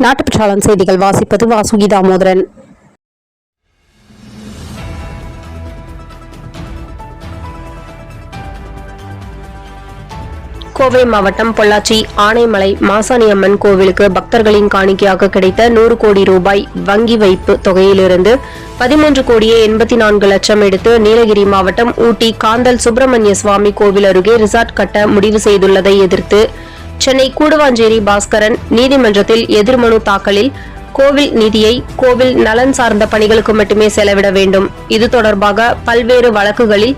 நாட்டுப்பற்றாளன் செய்திகள் வாசிப்பது வாசுகி தாமோதரன் கோவை மாவட்டம் பொள்ளாச்சி ஆனைமலை மாசாணியம்மன் கோவிலுக்கு பக்தர்களின் காணிக்கையாக கிடைத்த நூறு கோடி ரூபாய் வங்கி வைப்பு தொகையிலிருந்து பதிமூன்று கோடியே எண்பத்தி நான்கு லட்சம் எடுத்து நீலகிரி மாவட்டம் ஊட்டி காந்தல் சுப்பிரமணிய சுவாமி கோவில் அருகே ரிசார்ட் கட்ட முடிவு செய்துள்ளதை எதிர்த்து சென்னை கூடுவாஞ்சேரி பாஸ்கரன் நீதிமன்றத்தில் எதிர்மனு தாக்கலில் கோவில் நிதியை கோவில் நலன் சார்ந்த பணிகளுக்கு மட்டுமே செலவிட வேண்டும். இது தொடர்பாக பல்வேறு வழக்குகளில்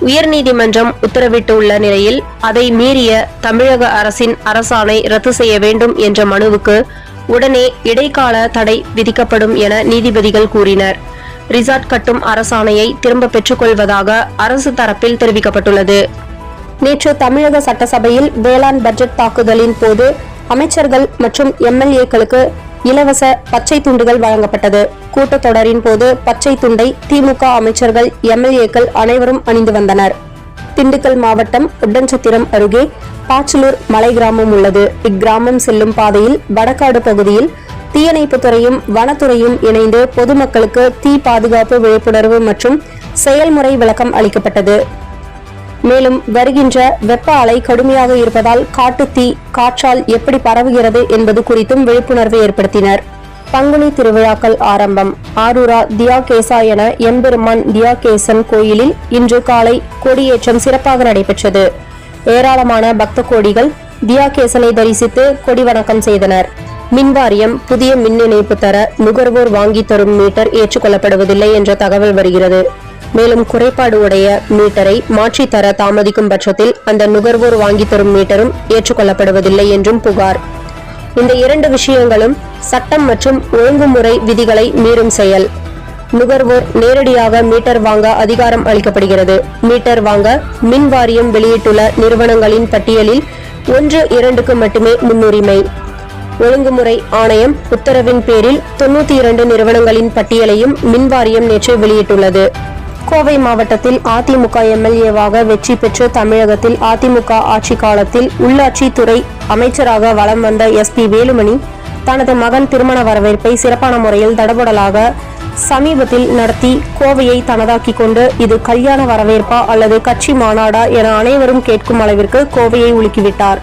உயர்நீதிமன்றம் உத்தரவிட்டுள்ள நிலையில் அதை மீறிய தமிழக அரசின் அரசாணை ரத்து செய்ய வேண்டும் என்ற மனுவுக்கு உடனே இடைக்கால தடை விதிக்கப்படும் என நீதிபதிகள் கூறினர். ரிசார்ட் கட்டும் அரசாணையை திரும்ப பெற்றுக்கொள்வதாக அரசு தரப்பில் தெரிவிக்கப்பட்டுள்ளது. நேற்று தமிழக சட்டசபையில் வேளாண் பட்ஜெட் தாக்குதலின் போது அமைச்சர்கள் மற்றும் எம்எல்ஏக்களுக்கு இலவச பச்சை துண்டுகள் வழங்கப்பட்டது. கூட்டத்தொடரின் போது பச்சை துண்டை திமுக அமைச்சர்கள் எம்எல்ஏக்கள் அனைவரும் அணிந்து வந்தனர். திண்டுக்கல் மாவட்டம் ஒட்டன்சத்திரம் அருகே பாச்சலூர் மலை கிராமம் உள்ளது. இக்கிராமம் செல்லும் பாதையில் வடக்காடு பகுதியில் தீயணைப்பு துறையும் வனத்துறையும் இணைந்து பொதுமக்களுக்கு தீ பாதுகாப்பு விழிப்புணர்வு மற்றும் செயல்முறை விளக்கம் அளிக்கப்பட்டது. மேலும் வருகின்ற வெப்ப அலை கடுமையாக இருப்பதால் காட்டுத்தீ காற்றால் எப்படி பரவுகிறது என்பது குறித்தும் விழிப்புணர்வு ஏற்படுத்தினர். பங்குனி திருவிழாக்கள் ஆரம்பம். ஆரூரா தியாகேசா என எம்பெருமான் தியாகேசன் கோயிலில் இன்று காலை கொடியேற்றம் சிறப்பாக நடைபெற்றது. ஏராளமான பக்த கோடிகள் தியாகேசனை தரிசித்து கொடி வணக்கம் செய்தனர். மின்வாரியம் புதிய மின் இணைப்பு தர நுகர்வோர் வாங்கி தரும் மீட்டர் ஏற்றுக்கொள்ளப்படுவதில்லை என்ற தகவல் வருகிறது. மேலும் குறைபாடு உடைய மீட்டரை மாற்றித் தர தாமதிக்கும் பட்சத்தில் அந்த நுகர்வோர் வாங்கி தரும் மீட்டரும் ஏற்றுக்கொள்ளப்படுவதில்லை என்றும் புகார். இந்த இரண்டு விஷயங்களும் சட்டம் மற்றும் ஒழுங்குமுறை விதிகளை மீறும் செயல். நுகர்வோர் நேரடியாக மீட்டர் வாங்க அதிகாரம் அளிக்கப்படுகிறது. மீட்டர் வாங்க மின் வாரியம் வெளியிட்டுள்ள நிறுவனங்களின் பட்டியலில் ஒன்று இரண்டுக்கு மட்டுமே முன்னுரிமை. ஒழுங்குமுறை ஆணையம் உத்தரவின் பேரில் தொன்னூத்தி இரண்டு நிறுவனங்களின் பட்டியலையும் மின்வாரியம் நேற்று வெளியிட்டுள்ளது. கோவை மாவட்டத்தில் அதிமுக எம்எல்ஏவாக வெற்றி பெற்று தமிழகத்தில் அதிமுக ஆட்சி காலத்தில் உள்ளாட்சி துறை அமைச்சராக வலம் வந்த எஸ் பி வேலுமணி தனது மகன் திருமண வரவேற்பை சிறப்பான முறையில் தடபுடலாக சமீபத்தில் நடத்தி கோவையை தனதாக்கி கொண்டு இது கல்யாண வரவேற்பா அல்லது கட்சி மாநாடா என அனைவரும் கேட்கும் அளவிற்கு கோவையை உலுக்கிவிட்டார்.